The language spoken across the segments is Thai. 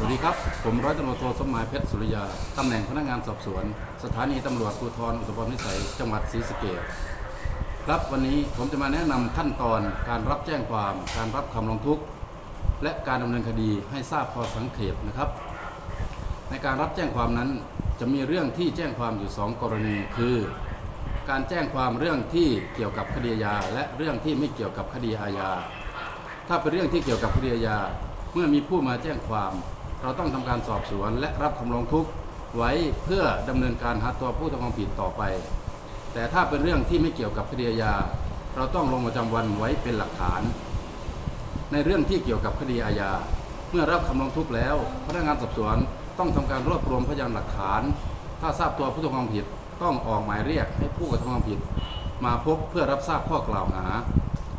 สวัสดีครับ ผมร้อยตำรวจโทสมหมายเพชรสุริยา ตำแหน่งพนักงานสอบสวน สถานีตำรวจภูธรอุตภนิสัย จังหวัดศรีสะเกษครับวันนี้ผมจะมาแนะนำขั้นตอนการรับแจ้งความ การรับคำร้องทุกข์ และการดำเนินคดีให้ทราบพอสังเขปนะครับ ในการรับแจ้งความนั้นจะมีเรื่องที่แจ้งความอยู่ 2 กรณี คือ การแจ้งความเรื่องที่เกี่ยวกับคดีอาและเรื่องที่ไม่เกี่ยวกับคดีอาญา ถ้าเป็นเรื่องที่เกี่ยวกับคดีอาญาเมื่อมีผู้มาแจ้งความ เราต้องทำการสอบสวนและรับคำร้องทุกข์ไว้เพื่อดำเนินการหาตัวผู้ทำความผิดต่อไป แต่ถ้าเป็นเรื่องที่ไม่เกี่ยวกับคดีอาญาเราต้องลงประจำวันไว้เป็นหลักฐาน ในเรื่องที่เกี่ยวกับคดีอาญาเมื่อรับคำร้องทุกข์แล้ว พนักงานสอบสวนต้องทำการรวบรวมพยานหลักฐาน ถ้าทราบตัวผู้ต้องความผิดต้องออกหมายเรียกให้ผู้กระทำความผิด มาพบเพื่อรับทราบข้อกล่าวหา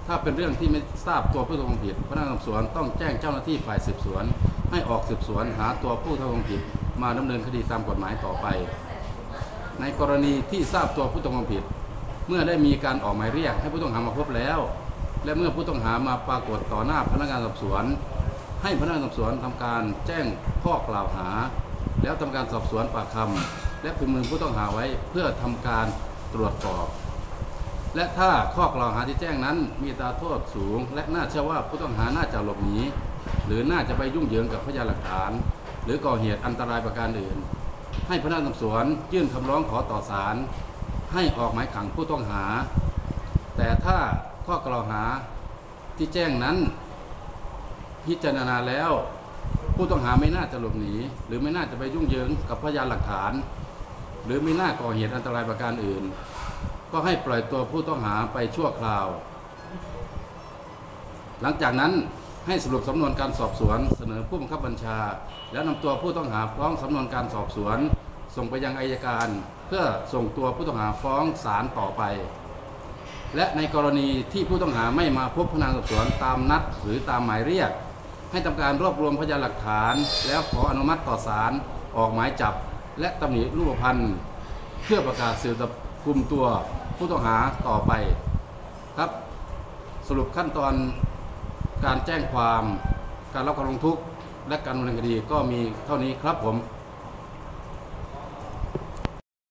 ถ้าเป็นเรื่องที่ไม่ทราบตัวผู้ต้องความผิด พนักงานสอบสวนต้องแจ้งเจ้าหน้าที่ฝ่ายสืบสวน ให้ออกสืบสวนหาตัวผู้ต้องความผิดมาดำเนินคดีตามกฎหมายต่อไป ในกรณีที่ทราบตัวผู้ต้องความผิด เมื่อได้มีการออกหมายเรียกให้ผู้ต้องหามาพบแล้ว และเมื่อผู้ต้องหามาปรากฏต่อหน้าพนักงานสอบสวน ให้พนักงานสอบสวนทำการแจ้งข้อกล่าวหา แล้วทำการสอบสวนปากคำและพิมพ์มือผู้ต้องหาไว้เพื่อทำการตรวจสอบ และถ้าข้อกล่าวหาที่แจ้งนั้น มีตาโทษสูง และน่าเชื่อว่าผู้ต้องหาน่าจะหลบหนีหรือน่าจะไปยุ่งเหยิงกับพยานหลักฐาน หรือก่อเหตุอันตรายประการอื่น ให้พนักงานสอบสวนยื่นคำร้องขอต่อศาลให้ออกหมายขังผู้ต้องหา แต่ถ้าข้อกล่าวหาที่แจ้งนั้น พิจารณาแล้ว ผู้ต้องหาไม่น่าจะหลบหนี หรือไม่น่าจะไปยุ่งเหยิงกับพยานหลักฐาน หรือไม่น่าก่อเหตุอันตรายประการอื่น ก็ให้ปล่อยตัวผู้ต้องหาไปชั่วคราว หลังจากนั้นให้สรุปสำนวนการสอบสวนเสนอผู้บังคับบัญชา แล้วนำตัวผู้ต้องหาพร้อมสำนวนการสอบสวน ส่งไปยังอายการ เพื่อส่งตัวผู้ต้องหาฟ้องศาลต่อไป และในกรณีที่ผู้ต้องหาไม่มาพบพนักงานสอบสวนตามนัดหรือตามหมายเรียก ให้ทำการรวบรวมพยานหลักฐาน แล้วขออนุมัติต่อศาลออกหมายจับ และตำหนิรูปพันธ์เพื่อประกาศสืบจับกลุ่มตัว ผู้ต้องหาต่อไปครับ สรุปขั้นตอนการแจ้งความ การรับคำร้องทุกข์และการดำเนินคดีก็มีเท่านี้ครับผม